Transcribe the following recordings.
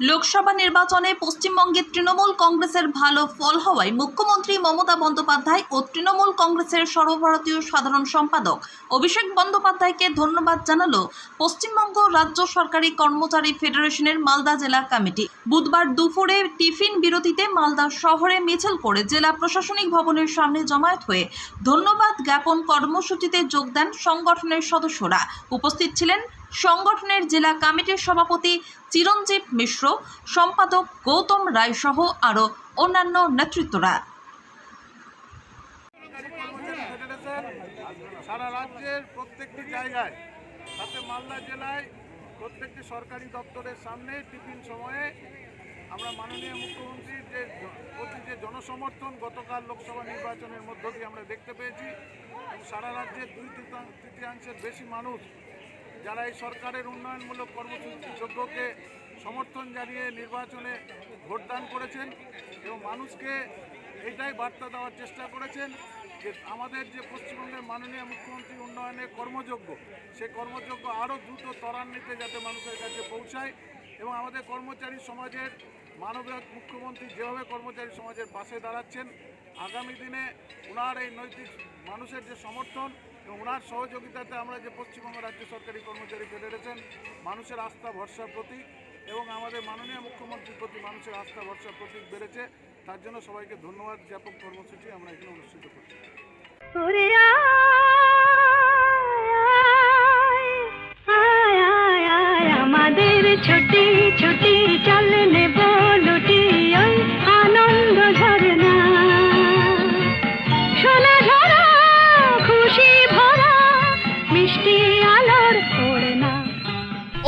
লোকসভা নির্বাচনে পশ্চিমবঙ্গে তৃণমূল কংগ্রেসের ভালো ফল হওয়ায় মুখ্যমন্ত্রী মমতা বন্দ্যোপাধ্যায় ও তৃণমূল কংগ্রেসের সর্বভারতীয় সাধারণ সম্পাদক অভিষেক বন্দ্যোপাধ্যায়কে ধন্যবাদ জানালো পশ্চিমবঙ্গ রাজ্য সরকারি কর্মচারী ফেডারেশনের মালদা জেলা কমিটি। বুধবার দুপুরে টিফিন বিরতিতে মালদা শহরে মিছিল করে জেলা প্রশাসনিক ভবনের সামনে জমায়েত হয়ে ধন্যবাদ জ্ঞাপন কর্মসূচিতে যোগ দেন সংগঠনের সদস্যরা। উপস্থিত ছিলেন সংগঠনের জেলা কমিটির সভাপতি চিরঞ্জীব মিশ্র, সম্পাদক গৌতম রায় সহ আরও অন্যান্য নেতৃত্বরা। সারা রাজ্যের প্রত্যেকটি জায়গায়, সাথে মালদা জেলায় প্রত্যেকটি সরকারি দপ্তরের সামনে টিফিন সময়ে আমরা মাননীয় মুখ্যমন্ত্রীর যে প্রতি যে জনসমর্থন গতকাল লোকসভা নির্বাচনের মধ্য দিয়ে আমরা দেখতে পেয়েছি সারা রাজ্যের দুই তৃতীয়াং- তৃতীয়াংশের বেশি মানুষ যারা এই সরকারের উন্নয়নমূলক কর্মসূচি যোগ্যকে সমর্থন জানিয়ে নির্বাচনে ভোটদান করেছেন এবং মানুষকে এটাই বার্তা দেওয়ার চেষ্টা করেছেন যে আমাদের যে পশ্চিমবঙ্গের মাননীয় মুখ্যমন্ত্রী উন্নয়নে কর্মযোগ্য, সে কর্মযোগ্য আরও দ্রুত ত্বরান্বিতে যাতে মানুষের কাছে পৌঁছায় এবং আমাদের কর্মচারী সমাজের মানবিক মুখ্যমন্ত্রী যেভাবে কর্মচারী সমাজের পাশে দাঁড়াচ্ছেন, আগামী দিনে ওনার এই নৈতিক মানুষের যে সমর্থন এবং ওনার সহযোগিতাতে আমরা যে পশ্চিমবঙ্গ রাজ্য সরকারি কর্মচারী ফেডারেশন, মানুষের আস্থা ভরসার প্রতীক এবং আমাদের মাননীয় মুখ্যমন্ত্রীর প্রতি মানুষের আস্থা ভরসার প্রতীক বেড়েছে, তার জন্য সবাইকে ধন্যবাদ। জ্ঞাপক কর্মসূচি আমরা এখানে অনুষ্ঠিত করছি। আমাদের ছুটি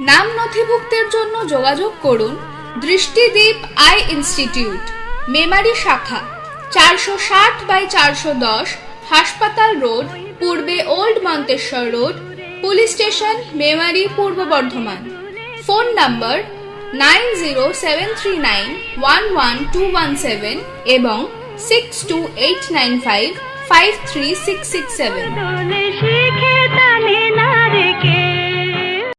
নাম নথিভুক্তের জন্য যোগাযোগ করুন দৃষ্টিদ্বীপ আই ইনস্টিটিউট, মেমারি শাখা, চারশো ষাট বাই চারশো দশ হাসপাতাল রোড, পূর্বে old Manteswar road, police station, Memari, পূর্ব Bardhaman. Phone number nine zero seven three nine one one two one seven এবং six two eight nine five five three six six seven.